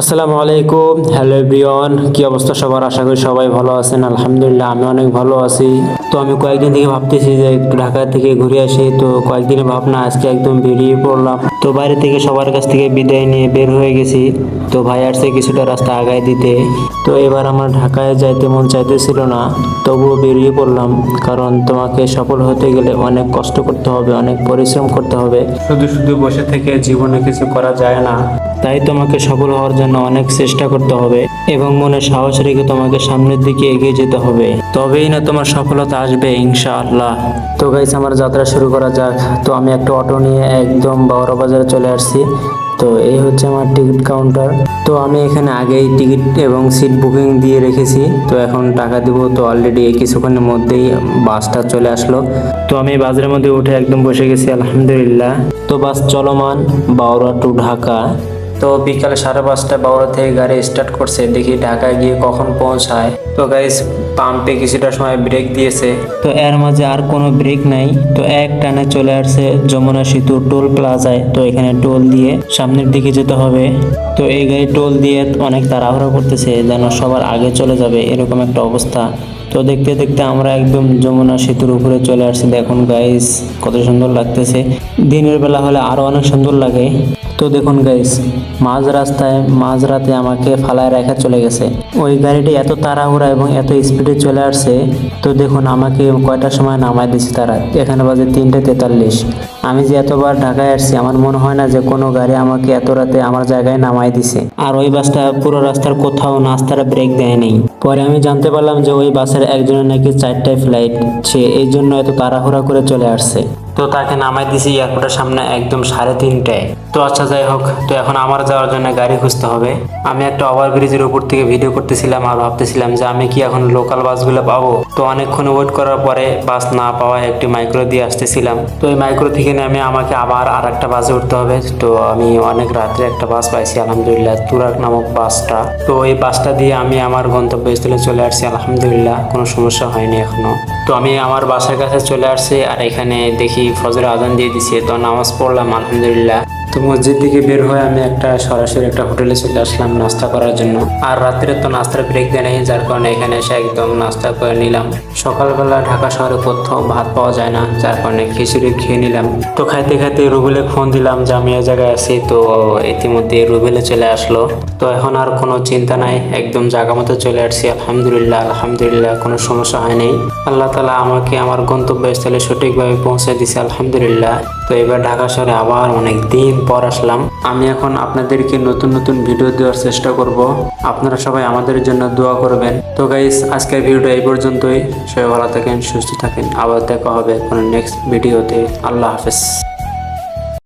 আসসালামু আলাইকুম। Hello everyone কি অবস্থা সবার? আশা করি সবাই ভালো আছেন। আলহামদুলিল্লাহ, আমি অনেক ভালো আছি। তো আমি কয়েকদিন থেকে ভাবতেছি যে ঢাকা থেকে ঘুরে আসি। তো কয়েকদিনের ভাবনা, আজকে একদম বেরিয়ে পড়লাম। তো বাইরে থেকে সবার কাছ থেকে বিদায় নিয়ে বের হয়ে গেছি। তো ভাই আসছে কিছুটা রাস্তা আগায় দিতে। তো এবার আমার ঢাকায় যাইতে মন চাইতেছিল না। তবুও বেরিয়ে পড়লাম, কারণ তোমাকে সফল হতে গেলে অনেক কষ্ট করতে হবে, অনেক পরিশ্রম করতে হবে। শুধু শুধু বসে থেকে জীবনে কিছু করা যায় না। তাই তোমাকে সফল হওয়ার জন্য অনেক চেষ্টা করতে হবে এবং মনে সাহস রেখে তোমাকে সামনের দিকে এগিয়ে যেতে হবে। তবেই না তোমার সফলতা আসবে, ইনশাআল্লাহ। তো গাইস আমার যাত্রা শুরু করা যাক। তো আমি একটা অটো নিয়ে একদম বাউরা বাজারে চলে আসছি। তো এই হচ্ছে আমার টিকিট কাউন্টার। তো আমি এখানে আগেই টিকিট এবং সিট বুকিং দিয়ে রেখেছি। তো এখন টাকা দিব। তো অলরেডি কিছুক্ষণের মধ্যেই বাসটা চলে আসলো। তো আমি বাজারের মধ্যে উঠে একদম বসে গেছি, আলহামদুলিল্লাহ। তো বাস চলমান বাউরা টু ঢাকা। তো বিকাল সাড়ে পাঁচটা বারোটা থেকে গাড়ি স্টার্ট করছে। দেখি ঢাকায় গিয়ে কখন পৌঁছায়। তো গাইস পাম্পে কিছুটা সময় ব্রেক দিয়েছে। তো এর মাঝে আর কোনো ব্রেক নাই। তো এক টানে চলে আসছে যমুনা সেতু টোল প্লাজায় তো এখানে টোল দিয়ে সামনের দিকে যেতে হবে। তো এই গাড়ি টোল দিয়ে অনেক তাড়াহুড়ো করতেছে, যেন সবার আগে চলে যাবে। এরকম একটা অবস্থা। তো দেখতে দেখতে আমরা একদম যমুনা সেতুর উপরে চলে আসছি। দেখুন গাইস কত সুন্দর লাগতেছে। দিনের বেলা হলে আরও অনেক সুন্দর লাগে। তো দেখুন গাইস মাঝ রাস্তায়, মাঝ রাতে আমাকে ফালায় রেখা চলে গেছে। ওই গাড়িটি এত তাড়াহুড়া এবং এত স্পিডে চলে আসছে। তো দেখুন আমাকে কয়টার সময় নামায় দিচ্ছে তারা। এখানে বাজে তিনটে তেতাল্লিশ। আমি যে এতবার ঢাকায় আসছি, আমার মনে হয় না যে কোনো গাড়ি আমাকে এত রাতে আমার জায়গায় নামায় দিছে। আর ওই বাসটা পুরো রাস্তার কোথাও নাস্তার ব্রেক দেয় নেই পরে আমি জানতে পারলাম যে ওই বাসের একজনের নাকি চারটায় ফ্লাইট সে এই জন্য এত তাড়াহুড়া করে চলে আসছে। তো তাকে নামাই দিছি এয়ারপোর্টের সামনে একদম সাড়ে তিনটায় তো আচ্ছা যাই হোক, তো এখন আমার যাওয়ার জন্য গাড়ি খুঁজতে হবে। আমি একটা ওভার ব্রিজের উপর থেকে ভিডিও করতেছিলাম আর ভাবতেছিলাম যে আমি কি এখন লোকাল বাসগুলো পাবো। তো অনেকক্ষণ ওয়েট করার পরে বাস না পাওয়ায় একটি মাইক্রো দিয়ে আসতেছিলাম। তো এই মাইক্রো থেকে নেমে আমাকে আবার আর একটা বাসে উঠতে হবে। তো আমি অনেক রাত্রে একটা বাস পাইছি, আলহামদুলিল্লাহ তুরাক নামক বাসটা। তো এই বাসটা দিয়ে আমি আমার গন্তব্যস্থলে চলে আসছি, আলহামদুলিল্লাহ, কোনো সমস্যা হয়নি এখনও। তো আমি আমার বাসার কাছে চলে আসছি আর এখানে দেখি ফজর আজান দিয়ে দিছে তো নামাজ পড়লাম আলহামদুলিল্লাহ। তো মসজিদ থেকে বের হয়ে আমি একটা সরাসরি একটা হোটেলে চলে আসলাম নাস্তা করার জন্য। আর রাত্রে তো নাস্তার ব্রেক দেয় নেই, যার কারণে এখানে এসে একদম নাস্তা করে নিলাম। সকালবেলা ঢাকা শহরে কোথাও ভাত পাওয়া যায় না, যার কারণে খিচুড়ি খেয়ে নিলাম। তো খাইতে খাইতে রুবেলে ফোন দিলাম যে আমি এই জায়গায় আছি, তো ইতিমধ্যে রুবেলে চলে আসলো। তো এখন আর কোনো চিন্তা নাই, একদম জায়গা মতো চলে আসছি, আলহামদুলিল্লাহ আলহামদুলিল্লাহ, কোনো সমস্যা হয়নি আল্লাহ তালা আমাকে আমার গন্তব্যস্থলে সঠিকভাবে পৌঁছে দিছে, আলহামদুলিল্লাহ। তো এবার ঢাকা শহরে আবার অনেক দিন পর আসলাম। আমি এখন আপনাদেরকে নতুন নতুন ভিডিও দেওয়ার চেষ্টা করব। আপনারা সবাই আমাদের জন্য দোয়া করবেন। তো গাইস আজকের ভিডিওটা এই পর্যন্তই। সবাই ভালো থাকেন, সুস্থ থাকেন। আবার দেখা হবে কোনো নেক্সট ভিডিওতে আল্লাহ হাফেজ।